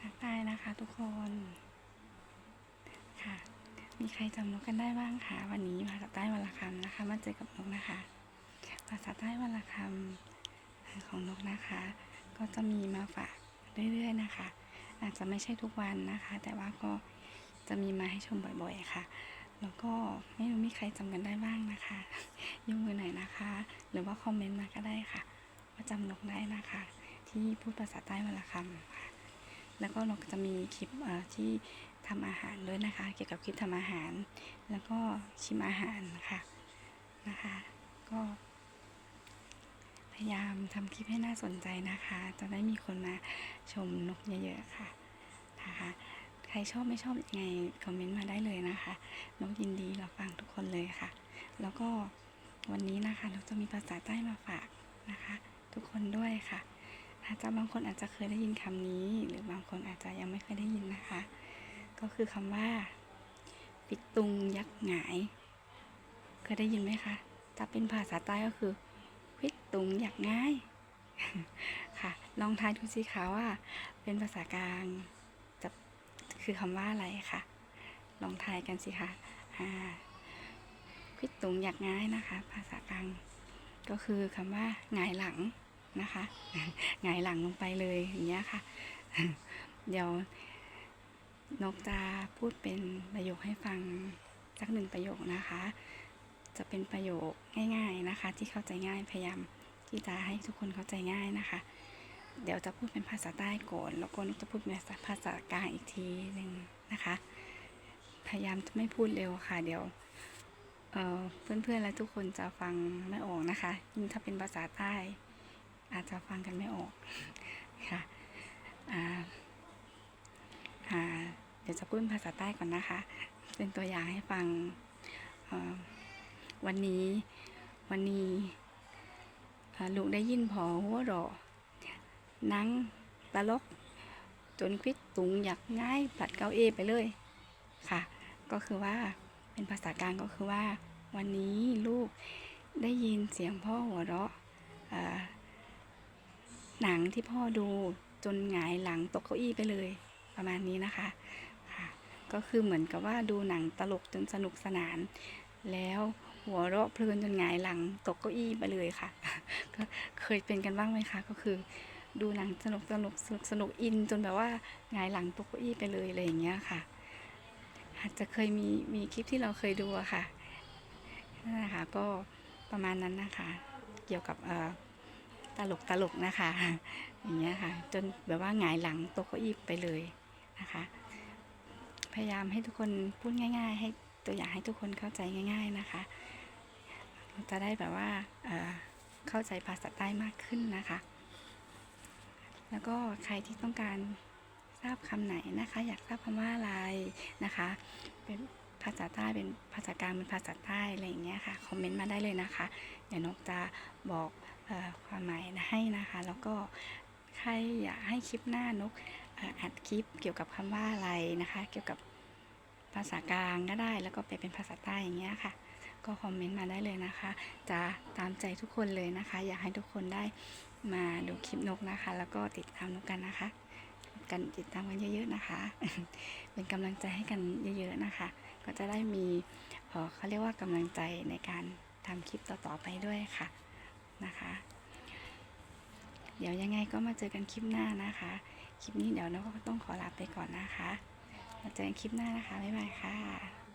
ทักทายนะคะทุกคนค่ะ มีใครจำนกกันได้บ้างคะวันนี้ภาษาใต้วันละคำนะคะ มาเจอกับนกนะคะ ภาษาใต้วันละคำของนกนะคะ ก็จะมีมาฝากเรื่อยๆนะคะ อาจจะไม่ใช่ทุกวันนะคะ แต่ว่าก็จะมีมาให้ชมบ่อยๆค่ะแล้วก็ไม่รู้มีใครจำกันได้บ้างนะคะยกมือหน่อยนะคะ หรือว่าคอมเมนต์มาก็ได้ค่ะว่าจำนกได้นะคะ ที่พูดภาษาใต้วันละคำค่ะ แล้วก็นกจะมีคลิปที่ทำอาหารด้วยนะคะ เกี่ยวกับคลิปทำอาหาร แล้วก็ชิมอาหารค่ะนะคะ ก็พยายามทำคลิปให้น่าสนใจนะคะ จะได้มีคนมาชมนกเยอะๆค่ะนะคะ ใครชอบไม่ชอบยังไงคอมเมนต์มาได้เลยนะคะนกยินดีรับฟังทุกคนเลยค่ะ แล้วก็วันนี้นะคะนกจะมีภาษาใต้มาฝากนะคะ ทุกคนด้วยค่ะ อาจจะบางคนอาจจะเคยได้ยินคำนี้ หรือบางคนอาจจะยังไม่เคยได้ยินนะคะ ก็คือคำว่า ปิดตุงยักษ์หงาย เคยได้ยินไหมคะถ้าเป็นภาษาใต้ก็คือปิดตุงยักษ์ง่ายค่ะ ลองทายดูสิคะว่า เป็นภาษากลางจะคือคำว่าอะไรค่ะ ลองทายกันสิคะอ่าปิดตุงยักง่ายนะคะ ภาษากลางก็คือคำว่าหงายหลัง นะคะหงายหลังลงไปเลยอย่างเงี้ยค่ะ เดี๋ยวนกจะพูดเป็นประโยคให้ฟังสักหนึ่งประโยคนะคะ จะเป็นประโยคง่าย ๆนะคะ ที่เข้าใจง่ายพยายามที่จะให้ทุกคนเข้าใจง่ายนะคะ เดี๋ยวจะพูดเป็นภาษาใต้ก่อนแล้วก็นกจะพูดเป็นภาษากลางอีกทีหนึ่งนะคะ พยายามจะไม่พูดเร็วค่ะ เดี๋ยวเเพื่อนๆและทุกคนจะฟังไม่ออกนะคะยิ่งถ้าเป็นภาษาใต้ อาจจะฟังกันไม่ออกค่ะอ่าอ่าเดี๋ยวจะพูดภาษาใต้ก่อนนะคะ เป็นตัวอย่างให้ฟังวันนี้วันนี้ลูกได้ยินพอหัวเรอนังตลก จนควิดตุงอยากง่ายผัดเก้าเอไปเลยค่ะ ก็คือว่าเป็นภาษากลางก็คือว่า วันนี้ลูกได้ยินเสียงพ่อหัวเราะ หนังที่พ่อดูจนหงายหลังตกเก้าอี้ไปเลยประมาณนี้นะคะค่ะก็คือเหมือนกับว่าดูหนังตลกจนสนุกสนาน แล้วหัวเราะเพลินจนหงายหลังตกเก้าอี้ไปเลยค่ะ ก็เคยเป็นกันบ้างไหมคะ ก็คือดูหนังสนุกสนุกสนุกสนุกอินจนแบบว่าหงายหลังตกเก้าอี้ไปเลยอะไรอย่างเงี้ยค่ะ อาจจะเคยมีมีคลิปที่เราเคยดูอะค่ะนั่นแหละค่ะก็ประมาณนั้นนะคะ เกี่ยวกับเอ่อ ตลกตลกนะคะ อย่างเงี้ยค่ะ จนแบบว่าหงายหลังตกเก้าอี้ไปเลยนะคะ พยายามให้ทุกคนพูดง่าย ๆ ให้ตัวอย่างให้ทุกคนเข้าใจง่าย ๆนะคะ จะได้แบบว่าเเข้าใจภาษาใต้มากขึ้นนะคะ แล้วก็ใครที่ต้องการทราบคำไหนนะคะ อยากทราบคำว่าอะไรนะคะ เป็น ภาษาใต้เป็นภาษากลางเป็นภาษาใต้อะไรอย่างเงี้ยค่ะคอมเมนต์มาได้เลยนะคะเดี๋ยวนกจะบอกออความหมายให้นะคะ แล้วก็ใครอยากให้คลิปหน้านกอัดคลิปเกี่ยวกับคำว่าอะไรนะคะ เกี่ยวกับภาษากลางก็ได้ แล้วก็ไปเป็นภาษาใต้อย่างเงี้ยค่ะ ก็คอมเมนต์มาได้เลยนะคะ จะตามใจทุกคนเลยนะคะ อยากให้ทุกคนได้มาดูคลิปนกนะคะ แล้วก็ติดตามนกกันนะคะ กันติดตามกันเยอะ ๆนะคะ เป็นกำลังใจให้กันเยอะ ๆนะคะ ก็จะได้มีเขาเรียกว่ากำลังใจในการทำคลิปต่อๆไปด้วยค่ะนะคะ เดี๋ยวยังไงก็มาเจอกันคลิปหน้านะคะ คลิปนี้เดี๋ยวน้องก็ต้องขอลาไปก่อนนะคะ มาเจอกันคลิปหน้านะคะบ๊ายบายค่ะ